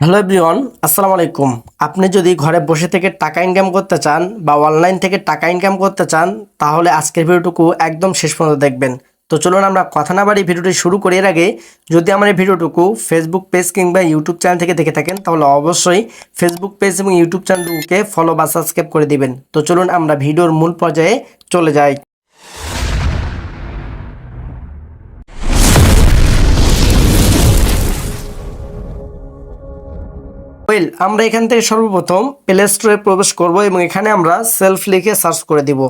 Hello everyone, আসসালামু আলাইকুম। আপনি যদি ঘরে বসে থেকে টাকা ইনকাম করতে চান বা অনলাইন থেকে টাকা ইনকাম করতে চান, তাহলে আজকের ভিডিওটুকু একদম শেষ পর্যন্ত দেখবেন। তো চলুন আমরা কথা না বাড়ি ভিডিওটি শুরু করি এর আগে, যদি আমার এই ভিডিওটুকু ফেসবুক পেজ কিংবা ইউটিউব চ্যানেল থেকে দেখে থাকেন, তাহলে অবশ্যই ফেসবুক পেজ এবং ইউটিউব চ্যানেলটুকুকে ফলো বা সাবস্ক্রাইব করে দিবেন। তো চলুন আমরা ভিডিওর মূল পর্যায়ে চলে যাই। ওয়েল আমরা এখান থেকে সর্বপ্রথম প্লে স্টোরে প্রবেশ করব এবং এখানে আমরা সেলফ লিখে সার্চ করে দিব।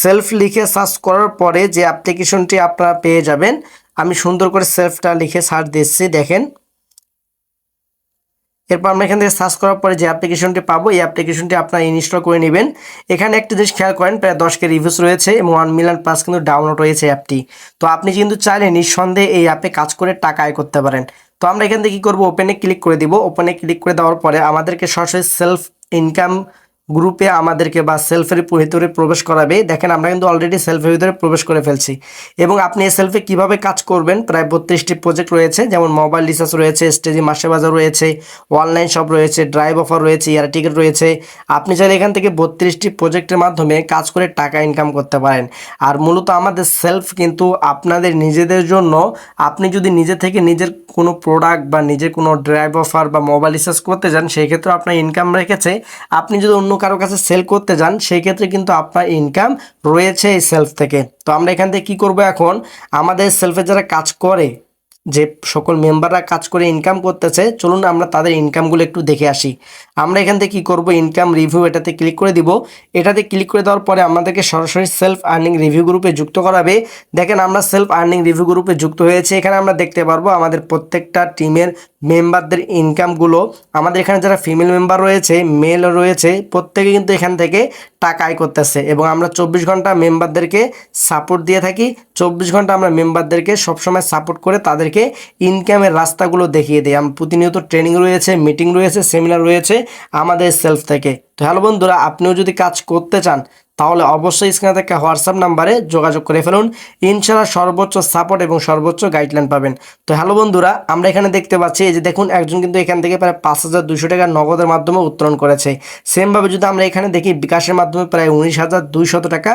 সেলফ লিখে সার্চ করার পরে যে অ্যাপ্লিকেশনটি আপনারা পেয়ে যাবেন, আমি সুন্দর করে সেলফটা লিখে সার্চ দিচ্ছি, দেখেন। এরপর আমরা এখান থেকে সার্চ করার পরে যে অ্যাপ্লিকেশনটি পাবো, এই অ্যাপ্লিকেশনটি আপনারা ইনস্টল করে নেবেন। এখানে একটি জিনিস খেয়াল করেন, প্রায় দশ কে রিভিউস রয়েছে এবং ওয়ান মিলিয়ন প্লাস কিন্তু ডাউনলোড রয়েছে অ্যাপটি তো আপনি কিন্তু চাইলে নিঃসন্দেহে এই অ্যাপে কাজ করে টাকা আয় করতে পারেন। তো আমরা এখান থেকে কী করব? ওপেনে ক্লিক করে দিব। ওপেনে ক্লিক করে দেওয়ার পরে আমাদেরকে সরাসরি সেলফ ইনকাম গ্রুপে আমাদেরকে বা সেলফের ভিতরে প্রবেশ করাবে। দেখেন, আমরা কিন্তু অলরেডি সেলফের ভিতরে প্রবেশ করে ফেলছি। এবং আপনি এই সেলফে কীভাবে কাজ করবেন? প্রায় বত্রিশটি প্রজেক্ট রয়েছে, যেমন মোবাইল রিচার্জ রয়েছে স্টেজি মাসে বাজার রয়েছে অনলাইন শপ রয়েছে ড্রাইভ অফার রয়েছে এয়ার টিকিট রয়েছে। আপনি চাইলে এখান থেকে বত্রিশটি প্রজেক্টের মাধ্যমে কাজ করে টাকা ইনকাম করতে পারেন। আর মূলত আমাদের সেলফ কিন্তু আপনাদের নিজেদের জন্য, আপনি যদি নিজে থেকে নিজের কোনো প্রোডাক্ট বা নিজের কোনো ড্রাইভ অফার বা মোবাইল রিচার্জ করতে যান, সেই ক্ষেত্রে আপনার ইনকাম রেখেছে। আপনি যদি অন্য কারও কাছে সেল করতে যান, সেই ক্ষেত্রে কিন্তু আপনার ইনকাম রয়েছে এই সেলফ থেকে। তো আমরা এখান থেকে কী করব এখন? আমাদের সেলফে যারা কাজ করে, যে সকল মেম্বাররা কাজ করে ইনকাম করতেছে, চলুন আমরা তাদের ইনকামগুলো একটু দেখে আসি। আমরা এখান থেকে কী করব? ইনকাম রিভিউ এটাতে ক্লিক করে দিব। এটাতে ক্লিক করে দেওয়ার পরে আমাদেরকে সরাসরি সেলফ আর্নিং রিভিউ গ্রুপে যুক্ত করাবে। দেখেন আমরা সেলফ আর্নিং রিভিউ গ্রুপে যুক্ত হয়েছে। এখানে আমরা দেখতে পারব আমাদের প্রত্যেকটা টিমের মেম্বারদের ইনকামগুলো আমাদের এখানে যারা ফিমেল মেম্বার রয়েছে মেল রয়েছে, প্রত্যেকে কিন্তু এখান থেকে টাকা আয় করতেছে এবং আমরা চব্বিশ ঘণ্টা মেম্বারদেরকে সাপোর্ট দিয়ে থাকি। চব্বিশ ঘণ্টা আমরা মেম্বারদেরকে সবসময় সাপোর্ট করে তাদেরকে ইনকামের রাস্তাগুলো দেখিয়ে দিই। আমরা প্রতিনিয়ত ট্রেনিং রয়েছে মিটিং রয়েছে সেমিনার রয়েছে। আমাদের সেলফ থেকে। তো হ্যালো বন্ধুরা, আপনিও যদি কাজ করতে চান, তাহলে অবশ্যই স্ক্রিনে থেকে হোয়াটসঅ্যাপ নাম্বারে যোগাযোগ করে ফেলুন। ইনশাল্লাহ সর্বোচ্চ সাপোর্ট এবং সর্বোচ্চ গাইডলাইন পাবেন। তো হ্যালো বন্ধুরা, আমরা এখানে দেখতে পাচ্ছি, এই যে দেখুন, একজন কিন্তু এখান থেকে প্রায় পাঁচ হাজার দুশো টাকা নগদের মাধ্যমে উত্তোলন করেছে। সেমভাবে যদি আমরা এখানে দেখি, বিকাশের মাধ্যমে প্রায় উনিশ হাজার দুইশত টাকা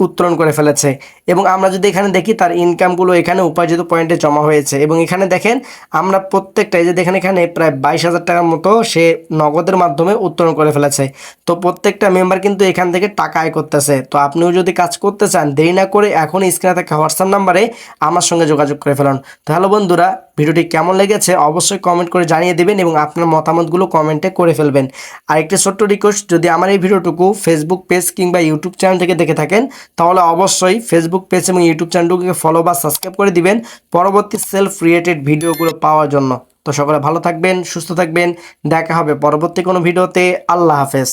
উত্তোলন করে ফেলেছে। এবং আমরা যদি এখানে দেখি, তার ইনকামগুলো এখানে উপার্জিত পয়েন্টে জমা হয়েছে। এবং এখানে দেখেন, আমরা প্রত্যেকটা, এই যে দেখেন এখানে প্রায় বাইশ হাজার টাকার মতো সে নগদের মাধ্যমে উত্তোলন করে ফেলেছে। তো প্রত্যেকটা মেম্বার কিন্তু এখান থেকে টাকা আয় করতেছে। তো আপনিও যদি কাজ করতে চান, দেরি না করে এখন স্ক্রিনে থাকা হোয়াটসঅ্যাপ নাম্বারে আমার সঙ্গে যোগাযোগ করে ফেলুন। তো হ্যালো বন্ধুরা ভিডিওটি কেমন লেগেছে অবশ্যই কমেন্ট করে জানিয়ে দেবেন এবং আপনার মতামতগুলো কমেন্টে করে ফেলবেন। আর একটি ছোট্ট রিকোয়েস্ট যদি আমার এই ভিডিওটুকু ফেসবুক পেজ কিংবা ইউটিউব চ্যানেল থেকে দেখে থাকেন, তাহলে অবশ্যই ফেসবুক পেজ এবং ইউটিউব চ্যানেলটিকে ফলো বা সাবস্ক্রাইব করে দিবেন পরবর্তী সেলফ রিলেটেড ভিডিওগুলো পাওয়ার জন্য। তো সকলে ভালো থাকবেন, সুস্থ থাকবেন, দেখা হবে পরবর্তী কোনো ভিডিওতে। আল্লাহ হাফেজ।